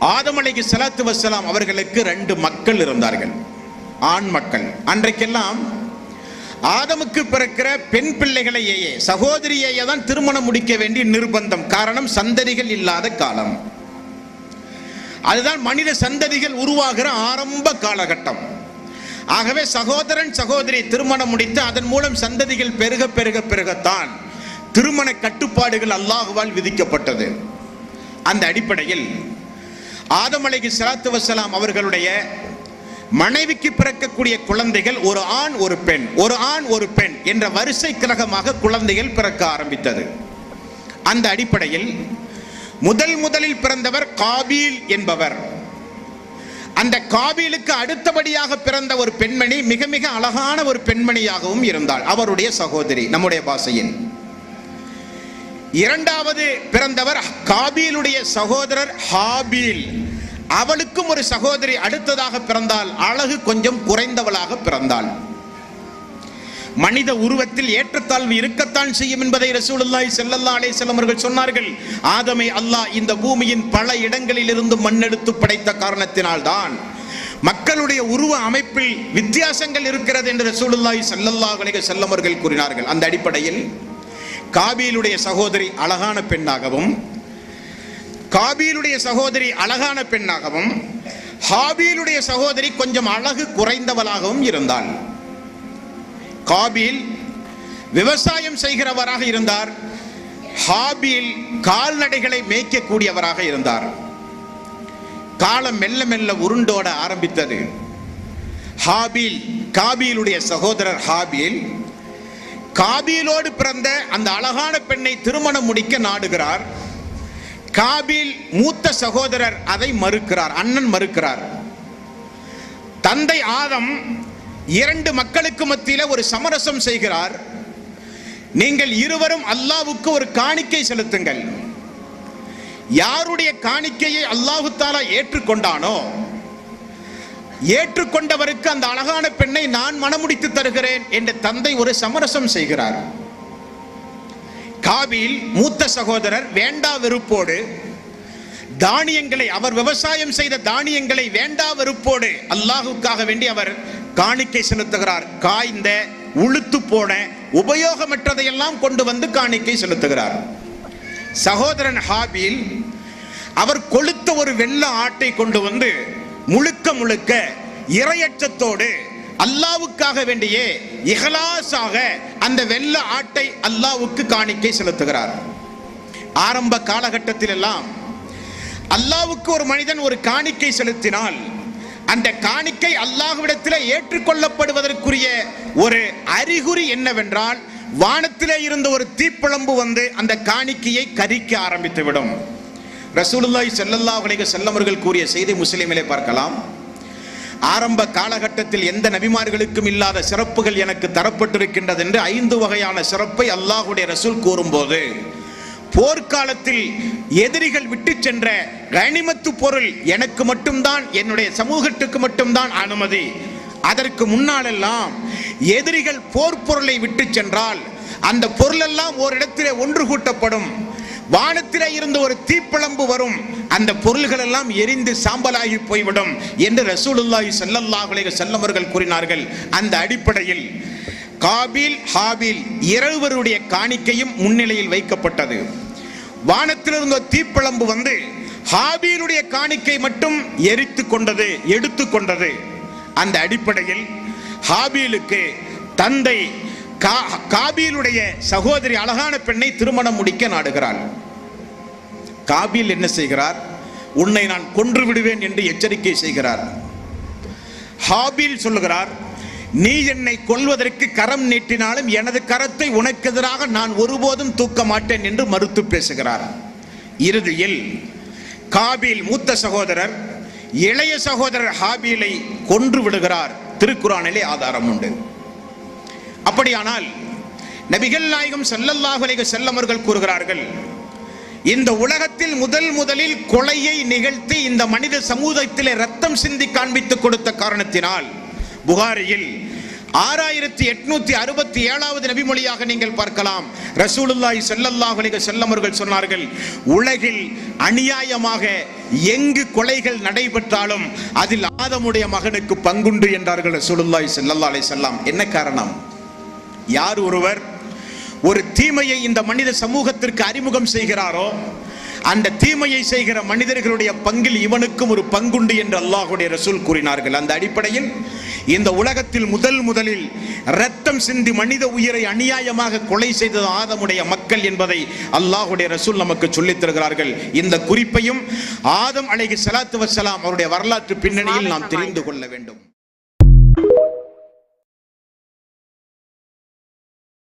ஆதமலைக்கு செலாத்து வசலாம் அவர்களுக்கு ரெண்டு மக்கள் இருந்தார்கள். ஆண் மக்கள். அன்றைக்கெல்லாம் ஆதமுக்கு பிறக்கிற பெண் பிள்ளைகளையே சகோதரியையே தான் திருமணம் முடிக்க வேண்டிய நிர்பந்தம். காரணம் சந்ததிகள் இல்லாத காலம். அதுதான் மனித சந்ததிகள் உருவாகிற ஆரம்ப காலகட்டம். ஆகவே சகோதரன் சகோதரி திருமணம் முடித்து அதன் மூலம் சந்ததிகள் பெருக பெருக பெருகத்தான் திருமண கட்டுப்பாடுகள் அல்லாஹுவால் விதிக்கப்பட்டது. அந்த அடிப்படையில் ஆதம் அலைகி சலாத்து வசலாம் அவர்களுடைய மனைவிக்கு பிறக்கக்கூடிய குழந்தைகள் ஒரு ஆண் ஒரு பெண் ஒரு ஆண் ஒரு பெண் என்ற வரிசை கிரகமாக குழந்தைகள் பிறக்க ஆரம்பித்தது. அந்த அடிப்படையில் முதல் முதலில் பிறந்தவர் காபீல் என்பவர். அந்த காபீலுக்கு அடுத்தபடியாக பிறந்த ஒரு பெண்மணி மிக மிக அழகான ஒரு பெண்மணியாகவும் இருந்தாள். அவருடைய சகோதரி நம்முடைய பாசையின் இரண்டாவது பிறந்தவர் காபீலுடைய சகோதரர் ஹாபீல். அவளுக்கும் ஒரு சகோதரி அடுத்ததாக பிறந்தால் அழகு கொஞ்சம் குறைந்தவளாக பிறந்தாள். மனித உருவத்தில் ஏற்றத்தாழ்வு இருக்கத்தான் செய்யும் என்பதை ரசூலுல்லாய் செல்லல்லா அலே செல்லமர்கள் சொன்னார்கள். ஆதமை அல்லாஹ் இந்த பூமியின் பல இடங்களிலிருந்து மண்ணெடுத்து படைத்த காரணத்தினால்தான் மக்களுடைய உருவ அமைப்பில் வித்தியாசங்கள் இருக்கிறது என்று ரசூலுல்லாய் செல்லல்லா அலே செல்லமர்கள் கூறினார்கள். அந்த அடிப்படையில் காபீலுடைய சகோதரி அழகான பெண்ணாகவும் காபீலுடைய சகோதரி அழகான பெண்ணாகவும் ஹாபீலுடைய சகோதரி கொஞ்சம் அழகு குறைந்தவளாகவும் இருந்தாள். காபீல் விவசாயம் செய்கிறவராக இருந்தார். ஹாபீல் கால்நடைகளை மேய்க்கக்கூடியவராக இருந்தார். காலம் மெல்ல மெல்ல உருண்டோட ஆரம்பித்தது. ஹாபீல் காபீலுடைய சகோதரர் ஹாபீல் காபீலோடு பிறந்த அந்த அழகான பெண்ணை திருமணம் முடிக்க நாடுகிறார். காபீல் மூத்த சகோதரர் அதை மறுக்கிறார் அண்ணன் மறுக்கிறார். தந்தை ஆதம் இரண்டு மக்களுக்கு மத்தியில ஒரு சமரசம் செய்கிறார். நீங்கள் இருவரும் அல்லாவுக்கு ஒரு காணிக்கை செலுத்துங்கள். யாருடைய காணிக்கையை அல்லாஹு தாலா ஏற்றுக்கொண்டானோ ஏற்றுக்கொண்டவருக்கு அந்த அழகான பெண்ணை நான் மணமுடித்து தருகிறேன் என்று தந்தை ஒரு சமரசம் செய்கிறார். காபில் மூத்த சகோதரர் வேண்டா வெறுப்போடு தானியங்களை அவர் விவசாயம் செய்த தானியங்களை வேண்டா வெறுப்போடு அல்லாஹுக்காக வேண்டி அவர் காணிக்கை செலுத்துகிறார். காய்ந்த உளுத்து போன உபயோகமற்றதையெல்லாம் கொண்டு வந்து காணிக்கை செலுத்துகிறார். சகோதரன் ஹாபில் அவர் கொளுத்த ஒரு வெள்ள ஆட்டை கொண்டு வந்து முழுக்க முழுக்க இரையற்றத்தோடு அல்லாவுக்காக வேண்டிய இஹலாசாக அந்த வெள்ள ஆட்டை அல்லாவுக்கு காணிக்கை செலுத்துகிறார். ஆரம்ப காலகட்டத்தில் எல்லாம் அல்லாவுக்கு ஒரு மனிதன் ஒரு காணிக்கை செலுத்தினால் அந்த காணிக்கை அல்லாஹ்விடத்தில் ஏற்றுக்கொள்ளப்படுவதற்குரிய ஒரு அறிகுறி என்னவென்றால் வானத்திலே இருந்த ஒரு தீப்பிழம்பு வந்து அந்த காணிக்கையை கரிக்க ஆரம்பித்து ரசூலுல்லாய் செல்லல்லா உலக அலைஹி கூறிய செய்தி முஸ்லீமிலே பார்க்கலாம். ஆரம்ப காலகட்டத்தில் எந்த நபிமார்களுக்கும் இல்லாத சிறப்புகள் எனக்கு தரப்பட்டிருக்கின்றது என்று ஐந்து வகையான சிறப்பை அல்லாஹுடைய ரசூல் கூறும்போது போர்க்காலத்தில் எதிரிகள் விட்டு சென்ற கனிமத்து பொருள் எனக்கு மட்டும்தான் என்னுடைய சமூகத்துக்கு மட்டும்தான் அனுமதி. அதற்கு முன்னாலெல்லாம் எதிரிகள் போர் பொருளை விட்டு சென்றால் அந்த பொருளெல்லாம் ஓரிடத்திலே ஒன்று கூட்டப்படும். வானத்திலே இருந்து ஒரு தீப்பிழம்பு வரும். அந்த பொருள்கள் எல்லாம் எரிந்து சாம்பலாகி போய்விடும் என்று ரசூலுல்லாஹி ஸல்லல்லாஹு செல்லவர்கள் கூறினார்கள். அந்த அடிப்படையில் காபில் ஹாபில் இருவருடைய காணிக்கையும் முன்னிலையில் வைக்கப்பட்டது. வானத்திலிருந்து தீப்பிழம்பு வந்து ஹாபீலுடைய காணிக்கை மட்டும் எரித்து கொண்டது எடுத்து கொண்டது. அந்த அடிப்படையில் ஹாபீலுக்கு தந்தை கா- காபீலுடைய சகோதரி அழகான பெண்ணை திருமணம் முடிக்க நாடுகிறாள். காபில் என்ன செய்கிறார்? உன்னை நான் கொன்று விடுவேன் என்று எச்சரிக்கை செய்கிறார். ஹாபில் சொல்லுகிறார் நீ என்னை கொல்வதற்கு கரம் நீட்டினாலும் எனது கரத்தை உனக்கு எதிராக நான் ஒருபோதும் தூக்க மாட்டேன் என்று மறுத்து பேசுகிறார். இறுதியில் காபில் மூத்த சகோதரர் இளைய சகோதரர் ஹாபீலை கொன்று விடுகிறார். திருக்குறானிலே ஆதாரம் உண்டு. அப்படியானால் நபிகள் நாயகம் ஸல்லல்லாஹு செல்லமர்கள் கூறுகிறார்கள் இந்த உலகத்தில் முதல் முதலில் கொலையை நிகழ்த்தி இந்த மனித சமூகத்திலே ரத்தம் சிந்தி காண்பித்து கொடுத்த காரணத்தினால் புகாரியில் ஆறாயிரத்தி எட்நூத்தி அறுபத்தி ஏழாவது நபிமொழியாக நீங்கள் பார்க்கலாம். ரசூலுல்லாய் ஸல்லல்லாஹு செல்லமர்கள் சொன்னார்கள் உலகில் அநியாயமாக எங்கு கொலைகள் நடைபெற்றாலும் அதில் ஆதமுடைய மகனுக்கு பங்குண்டு என்றார்கள் ரசூலுல்லாய் செல்லல்லா அலை செல்லாம் என்ன காரணம்? யார் ஒருவர்? ஒரு தீமையை இந்த மனித சமூகத்திற்கு அறிமுகம் செய்கிறாரோ அந்த தீமையை செய்கிற மனிதர்களுடைய பங்கில் இவனுக்கும் ஒரு பங்குண்டு என்று அல்லாஹுடைய ரசூல் கூறினார்கள். அந்த அடிப்படையில் இந்த உலகத்தில் முதல் முதலில் ரத்தம் சிந்தி மனித உயிரை அநியாயமாக கொலை செய்தது ஆதமுடைய மக்கள் என்பதை அல்லாஹுடைய ரசூல் நமக்கு சொல்லித் தருகிறார்கள். இந்த குறிப்பையும் ஆதம் அலைஹி ஸலாத்து வஸ்ஸலாம் அவருடைய வரலாற்று பின்னணியில் நாம் தெரிந்து கொள்ள வேண்டும்.